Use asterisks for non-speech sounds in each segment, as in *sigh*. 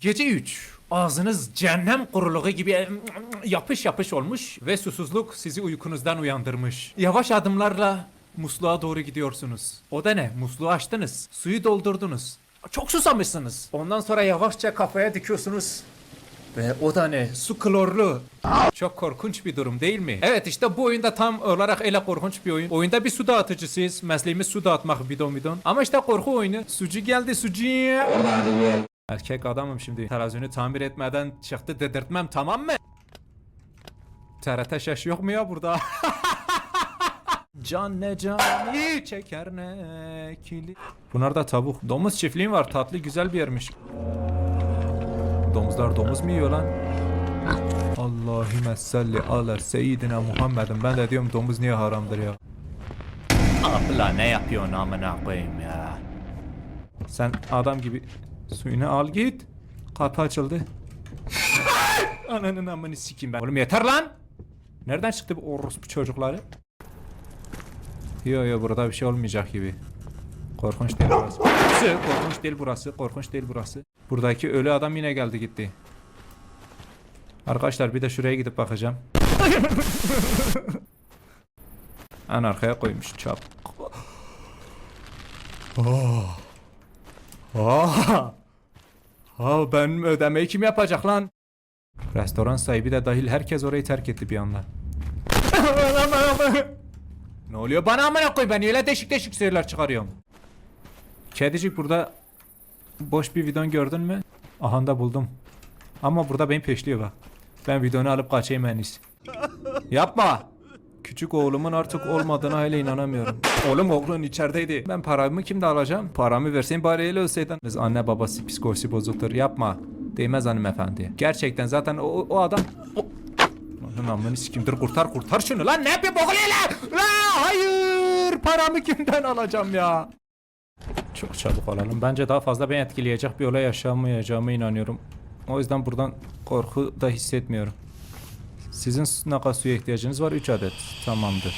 Gece 3. Ağzınız cehennem kuruluğu gibi yapış yapış olmuş ve susuzluk sizi uykunuzdan uyandırmış. Yavaş adımlarla musluğa doğru gidiyorsunuz. O da ne? Musluğu açtınız. Suyu doldurdunuz. Çok susamışsınız. Ondan sonra yavaşça kafaya dikiyorsunuz. Ve o da ne? Su klorlu. Çok korkunç bir durum değil mi? Evet işte bu oyunda tam olarak öyle korkunç bir oyun. Oyunda bir su dağıtıcısıyız. Mesleğimiz su dağıtmak bidon bidon. Ama işte korku oyunu. Sucu geldi sucu. Erkek adamım şimdi. Terazini tamir etmeden çıktı dedirtmem tamam mı? TRT şaş yok mu ya burada? *laughs* Can ne cani çeker ne kili. Bunlar da tavuk. Domuz çiftliğim var. Tatlı güzel bir yermiş. Domuzlar domuz mu yiyor lan? Allahümme salli ala seyyidina Muhammedin. Ben de diyorum domuz niye haramdır ya? Abla ne yapıyorsun amına koyayım ya? Sen adam gibi suyunu al git. Kapı açıldı. *laughs* Ananın amını sikeyim ben. Oğlum yeter lan. Nereden çıktı bu orospu çocukları? Yo yo burada bir şey olmayacak gibi. Korkunç değil burası. Korkunç değil burası. Korkunç değil burası. Buradaki ölü adam yine geldi gitti. Arkadaşlar bir de şuraya gidip bakacağım. *laughs* en arkaya koymuş çap. Oh. Oh. Oh, ben ödemeyi kim yapacak lan? Restoran sahibi de dahil herkes orayı terk etti bir anda. ne oluyor bana amına koy ben öyle değişik değişik şeyler çıkarıyorum. Kedicik burada boş bir bidon gördün mü? Aha da buldum. Ama burada beni peşliyor bak. Ben bidonu alıp kaçayım en iyisi. Yapma. Küçük oğlumun artık olmadığına hala inanamıyorum. Oğlum oğlun içerideydi. Ben paramı kimde alacağım? Paramı versen bari öyle ölseydin. Biz anne babası psikolojisi bozuktur. Yapma. Değmez hanımefendi. Gerçekten zaten o, o adam... O... Amını sikimdir kurtar kurtar şunu lan ne yapayım oğlum lan? Lan hayır paramı kimden alacağım ya? Çok çabuk olalım. Bence daha fazla beni etkileyecek bir olay yaşamayacağıma inanıyorum. O yüzden buradan korku da hissetmiyorum. Sizin ne kadar suya ihtiyacınız var? 3 adet. Tamamdır.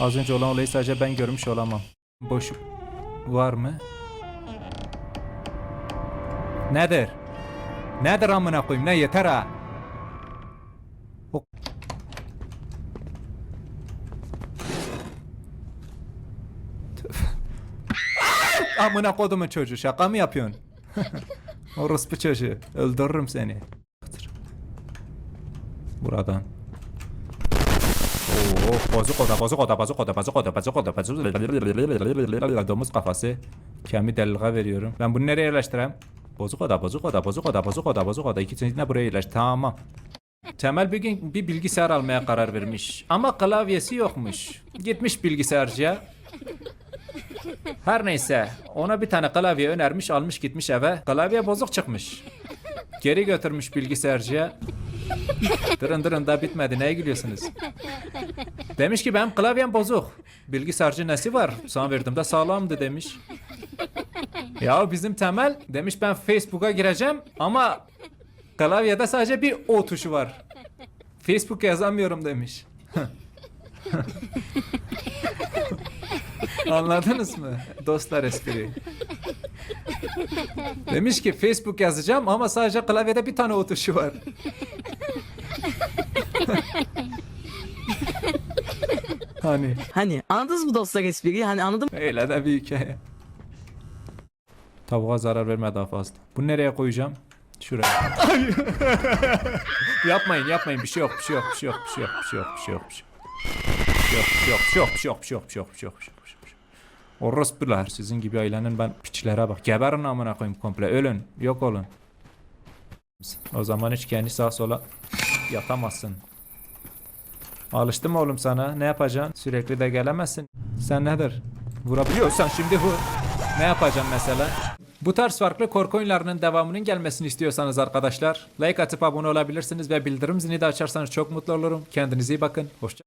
Az önce olan olayı sadece ben görmüş olamam. Boş var mı? Nedir? Nedir amına koyayım? Ne yeter ha? O- *laughs* Amına kodumun çocuğu şaka mı yapıyorsun? *laughs* Orospu çocuğu öldürürüm seni. Buradan. Oo, bozuk oda, bozuk oda, bozuk oda, bozuk oda, bozuk oda, bozuk oda. Domuz kafası. Kemi delga veriyorum. Ben bunu nereye yerleştireyim? Bozuk oda, bozuk oda, bozuk oda, bozuk oda, bozuk oda. İkisini de buraya yerleştir. Tamam. Temel bir gün bir bilgisayar almaya karar vermiş. Ama klavyesi yokmuş. Gitmiş bilgisayarcıya. Her neyse ona bir tane klavye önermiş almış gitmiş eve. Klavye bozuk çıkmış. Geri götürmüş bilgisayarcıya. Dırın dırın da bitmedi neye gülüyorsunuz? Demiş ki benim klavyem bozuk. Bilgisayarcı nesi var? Sana verdiğimde sağlamdı demiş. Ya bizim temel demiş ben Facebook'a gireceğim ama klavyede sadece bir O tuşu var. Facebook yazamıyorum demiş. *laughs* Anladınız mı? Dostlar espri. Demiş ki Facebook yazacağım ama sadece klavyede bir tane o tuşu var hani. Hani anladınız mı dostlar espriyi? Hani anladım. Öyle de bir hikaye. Tavuğa zarar verme daha fazla. Bunu nereye koyacağım? Şuraya. yapmayın yapmayın bir şey yok bir şey yok bir şey yok bir şey yok bir şey yok bir şey yok bir şey yok. bir şey Yok bir şey yok bir şey yok bir şey yok bir şey yok bir şey yok bir şey yok bir şey yok. Orospular sizin gibi ailenin ben piçlere bak. Geberin amına koyayım komple ölün yok olun. O zaman hiç kendi sağa sola yatamazsın. Alıştım oğlum sana. Ne yapacaksın? Sürekli de gelemezsin. Sen nedir? Vurabiliyorsan şimdi vur. Ne yapacaksın mesela? Bu tarz farklı korku oyunlarının devamının gelmesini istiyorsanız arkadaşlar like atıp abone olabilirsiniz ve bildirim zilini de açarsanız çok mutlu olurum. Kendinize iyi bakın. Hoşça